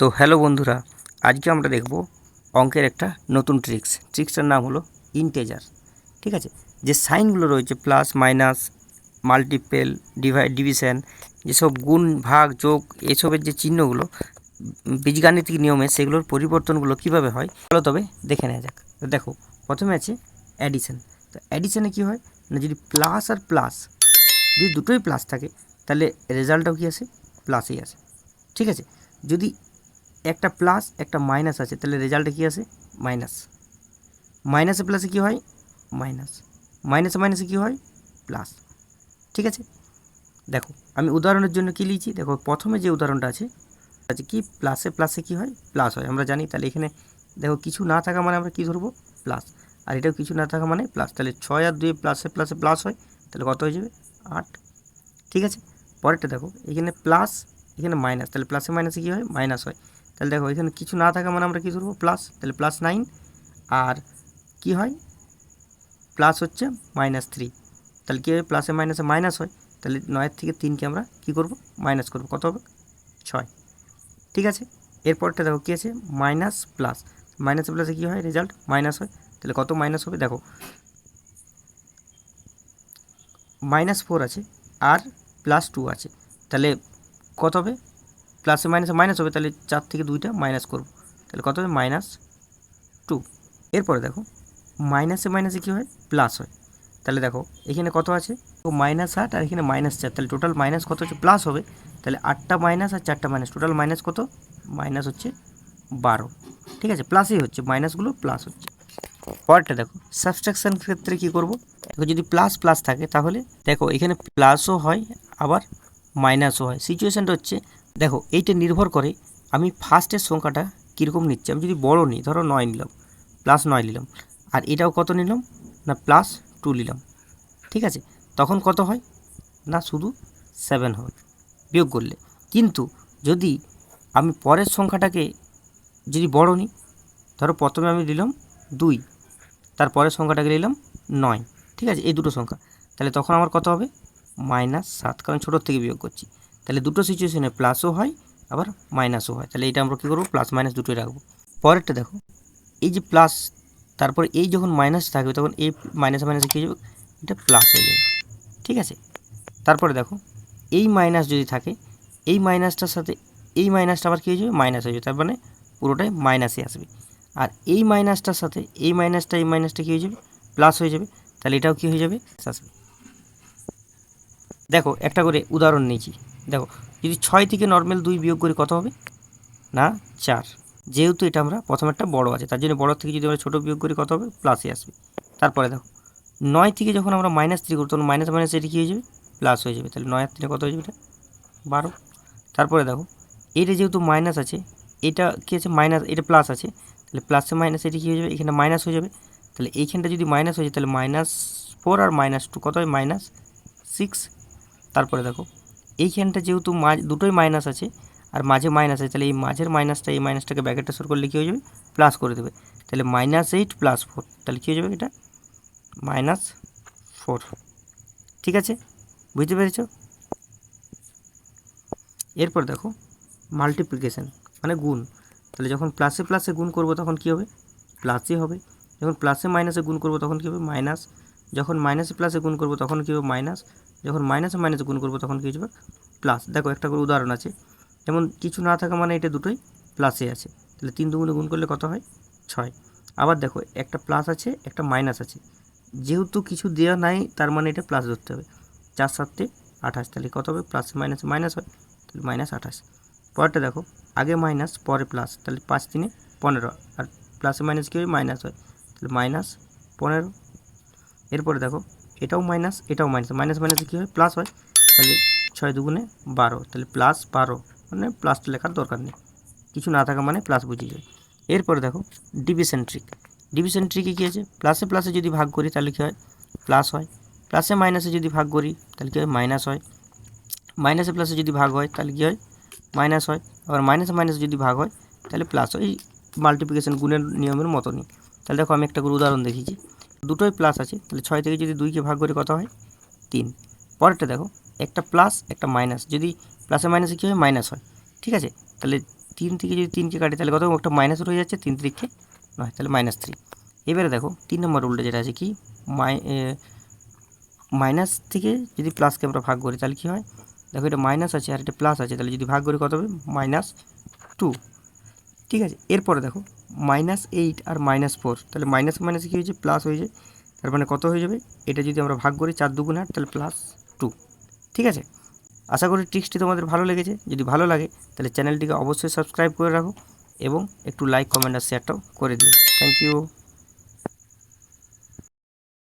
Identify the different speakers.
Speaker 1: তো হ্যালো বন্ধুরা, আজকে আমরা দেখব অঙ্কের একটা নতুন ট্রিক্স ট্রিক্সটার নাম হলো ইন্টেজার ঠিক আছে? যে সাইনগুলো রয়েছে plus minus multiple divide division যেসব গুণ, ভাগ, যোগ, এসবের যে চিহ্নগুলো, বীজগাণিতিক নিয়মে সেগুলোর পরিবর্তনগুলো কীভাবে হয়, চলো তবে দেখে নেওয়া যাক। দেখো, প্রথমে আছে অ্যাডিশন তো অ্যাডিশনে কী হয়? না যদি প্লাস আর প্লাস যদি দুটোই প্লাস থাকে, তাহলে রেজাল্টটাও কী আসে? প্লাসই আসে। ঠিক আছে? যদি একটা প্লাস একটা মাইনাস আছে। তাহলে রেজাল্টে কী আসে মাইনাস মাইনাসে প্লাসে কী হয়? মাইনাস মাইনাসে মাইনাসে কী হয়? প্লাস ঠিক আছে? দেখো, আমি উদাহরণের জন্য কী লিখছি দেখো, প্রথমে যে উদাহরণটা আছে আছে কি? প্লাসে প্লাসে কী হয়? প্লাস হয়। আমরা জানি, তাহলে এখানে দেখো, কিছু না থাকা মানে আমরা কী ধরবো? প্লাস আর এটাও কিছু না থাকা মানে প্লাস তাহলে ছয় আর দুই প্লাসে প্লাসে প্লাস হয়, তাহলে কত হয়ে যাবে? আট। ঠিক আছে? পরেরটা দেখো, এখানে প্লাস এখানে মাইনাস তাহলে প্লাসে মাইনাসে কী হয়? মাইনাস হয়। তাহলে দেখো, এখানে কিছু না থাকা মানে আমরা কী ধরবো প্লাস তাহলে প্লাস নাইন আর কি হয়? প্লাস হচ্ছে মাইনাস থ্রি তাহলে কী হবে প্লাসে মাইনাসে মাইনাস হয়। তাহলে নয়ের থেকে তিনকে আমরা কী করব? মাইনাস করব। কত হবে? ছয়। ঠিক আছে? এরপরটা দেখো কী আছে? মাইনাস প্লাস মাইনাস প্লাসে কী হয়? রেজাল্ট মাইনাস হয়। তাহলে কত মাইনাস হবে? দেখো মাইনাস ফোর আছে, আর প্লাস টু আছে। তাহলে কত হবে? প্লাসে মাইনাসে মাইনাস হবে, তাহলে চার থেকে দুইটা মাইনাস করব। তাহলে কত হবে? Minus two. এরপরে দেখো, মাইনাসে মাইনাসে কী হয়? প্লাস হয়। তাহলে দেখো, এখানে কত আছে? তো মাইনাস আট আর এখানে মাইনাস চার। তাহলে টোটাল মাইনাস কত হচ্ছে? প্লাস হবে। তাহলে আটটা মাইনাস আর চারটা মাইনাস। টোটাল মাইনাস কত? মাইনাস হচ্ছে বারো। ঠিক আছে? প্লাসই হচ্ছে। মাইনাসগুলো প্লাস হচ্ছে। পরেরটা দেখো, সাবস্ট্রাকশন ক্ষেত্রে কী করব? দেখো, যদি প্লাস প্লাস থাকে, তাহলে দেখো, এখানে প্লাসও হয়, আবার মাইনাসও হয়। সিচুয়েশানটা হচ্ছে দেখো, এইটা নির্ভর করে আমি ফার্স্টের সংখ্যাটা কীরকম নিচ্ছি। আমি যদি বড় নিই, ধরো নয় নিলাম প্লাস নয় নিলাম, আর এটাও কত নিলাম? না প্লাস টু নিলাম। ঠিক আছে? তখন কত হয়? না, শুধু সেভেন হবে। বিয়োগ করলে। কিন্তু যদি আমি পরের সংখ্যাটাকে যদি বড় নিই, ধরো প্রথমে আমি নিলাম দুই তারপরের সংখ্যাটাকে নিলাম নয়। ঠিক আছে? এই দুটো সংখ্যা। তাহলে তখন আমার কত হবে? মাইনাস সাত, কারণ ছোটোর থেকে বিয়োগ করছি। তাহলে দুটো সিচুয়েশনে প্লাসও হয়, আবার মাইনাসও হয়। তাহলে এটা আমরা কী করব? প্লাস মাইনাস দুটোই রাখব। পরেরটা দেখো, এই যে প্লাস তারপরে এই যখন মাইনাস থাকবে, তখন এই মাইনাস মাইনাসে কী যাবে? এটা প্লাস হয়ে যাবে। ঠিক আছে? তারপরে দেখো, এই মাইনাস যদি থাকে, এই মাইনাসটার সাথে, এই মাইনাসটা আবার কী হয়ে যাবে? মাইনাস হয়ে যাবে। তার মানে পুরোটাই মাইনাসে আসবে। আর এই মাইনাসটার সাথে, এই মাইনাসটা এই মাইনাসটা কী হয়ে যাবে? প্লাস হয়ে যাবে। তাহলে এটাও কী হয়ে যাবে? আসবে দেখো, একটা করে উদাহরণ নিয়েছি। দেখো, যদি ছয় থেকে নর্মাল দুই বিয়োগ করি কত হবে? না, চার। যেহেতু এটা আমরা প্রথমেরটা বড় আছে, তার জন্য বড় থেকে যদি আমরা ছোটো বিয়োগ করি কত হবে? প্লাসে আসবে। তারপরে দেখো, নয় থেকে যখন আমরা মাইনাস থ্রি করি তখন মাইনাস মাইনাস এটা কী হয়ে যাবে? প্লাস হয়ে যাবে। তাহলে নয় আর তিনে কত হয়ে যাবে এটা? বারো। তারপরে দেখো, এটা যেহেতু মাইনাস আছে, এটা কী আছে? মাইনাস এটা প্লাস আছে, তাহলে প্লাসে মাইনাস এটা কী হয়ে যাবে? এখানে মাইনাস হয়ে যাবে। তাহলে এইখানটা যদি মাইনাস হয়ে যায়, তাহলে মাইনাস ফোর আর মাইনাস টু কত হয়? মাইনাস সিক্স তারপরে দেখো এইখানটা যেহেতু মাঝ দুটোই মাইনাস আছে, আর মাঝে মাইনাস আছে, তাহলে এই মাঝের মাইনাসটা এই মাইনাসটাকে ব্যাকেটটা সর করলে কী হয়ে যাবে? প্লাস করে দেবে। তাহলে মাইনাস এইট প্লাস ফোর তাহলে কী হয়ে যাবে এটা? মাইনাস ফোর ঠিক আছে? বুঝতে পেরেছ? এরপর দেখো মাল্টিপ্লিকেশান মানে গুণ। তাহলে যখন প্লাসে প্লাসে গুণ করব তখন কী হবে? প্লাসই হবে। যখন প্লাসে মাইনাসে গুণ করব তখন কী হবে? মাইনাস যখন মাইনাসে প্লাসে গুণ করব তখন কী হবে মাইনাস যখন মাইনাসে মাইনাসে গুণ করব তখন কী যাবে? প্লাস দেখো একটা করে উদাহরণ আছে। যেমন কিছু না থাকা মানে এটা দুটোই প্লাসে আছে। তাহলে তিন দুগুণে গুণ করলে কত হয়? ছয়। আবার দেখো, একটা প্লাস আছে, একটা মাইনাস আছে। যেহেতু কিছু দেওয়া নাই, তার মানে এটা প্লাস ধরতে হবে। চার সাতটে আঠাশ। তাহলে কত হবে? প্লাস মাইনাস মাইনাস হয়। তাহলে মাইনাস আঠাশ। পরেরটা দেখো, আগে মাইনাস পরে প্লাস তাহলে পাঁচ তিনে পনেরো। আর প্লাসে মাইনাস কী হয়? মাইনাস হয়। তাহলে মাইনাস পনেরো। এরপরে দেখো, এটাও মাইনাস এটাও মাইনাস মাইনাস মাইনাসে কী হয়? প্লাস হয়। তাহলে ছয় দুগুণে বারো, তাহলে প্লাস বারো মানে প্লাসটা লেখার দরকার নেই। কিছু না থাকা মানে প্লাস বুঝিয়ে যায় এরপরে দেখো ডিভিশন ট্রিক ডিভিশন ট্রিকে কী আছে? প্লাসে প্লাসে যদি ভাগ করি, তাহলে কী হয়? প্লাস হয়। প্লাসে মাইনাসে যদি ভাগ করি, তাহলে কী হয়? মাইনাস হয়। মাইনাসে প্লাসে যদি ভাগ হয়, তাহলে কী হয়? মাইনাস হয়। আবার মাইনাসে মাইনাসে যদি ভাগ হয়, তাহলে প্লাস হয়। এই মাল্টিপ্লিকেশন গুণের নিয়মের মতনই। তাহলে দেখো, আমি একটা করে উদাহরণ দেখিয়েছি। দুটোই প্লাস আছে, তাহলে ছয় থেকে যদি দুইকে ভাগ করে কত হয়? তিন। পরেরটা দেখো, একটা প্লাস একটা মাইনাস যদি প্লাসে মাইনাসে কী হয়? মাইনাস হয়। ঠিক আছে? তাহলে তিন থেকে যদি তিনকে কাটে, তাহলে কত? একটা মাইনাস রয়ে যাচ্ছে, তিন তিরিখে নয়, তাহলে মাইনাস থ্রি এবারে দেখো, তিন নম্বর রুলটা যেটা আছে কি? মাই মাইনাস থেকে যদি প্লাসকে আমরা ভাগ করি, তাহলে কী হয়? দেখো এটা মাইনাস আছে আর এটা প্লাস আছে, তাহলে যদি ভাগ করি কত হবে? মাইনাস টু ঠিক আছে? এরপরে দেখো মাইনাস এইট আর মাইনাস ফোর তাহলে মাইনাস মাইনাস কী হয়েছে? প্লাস হয়ে যায় তার মানে কত হয়ে যাবে? এটা যদি আমরা ভাগ করি, চার দুগুণ আট, তাহলে প্লাস টু ঠিক আছে? আশা করি ট্রিক্সটি তোমাদের ভালো লেগেছে। যদি ভালো লাগে, তাহলে চ্যানেলটিকে অবশ্যই সাবস্ক্রাইব করে রাখো এবং একটু লাইক কমেন্ট আর শেয়ারটাও করে দিও। Thank you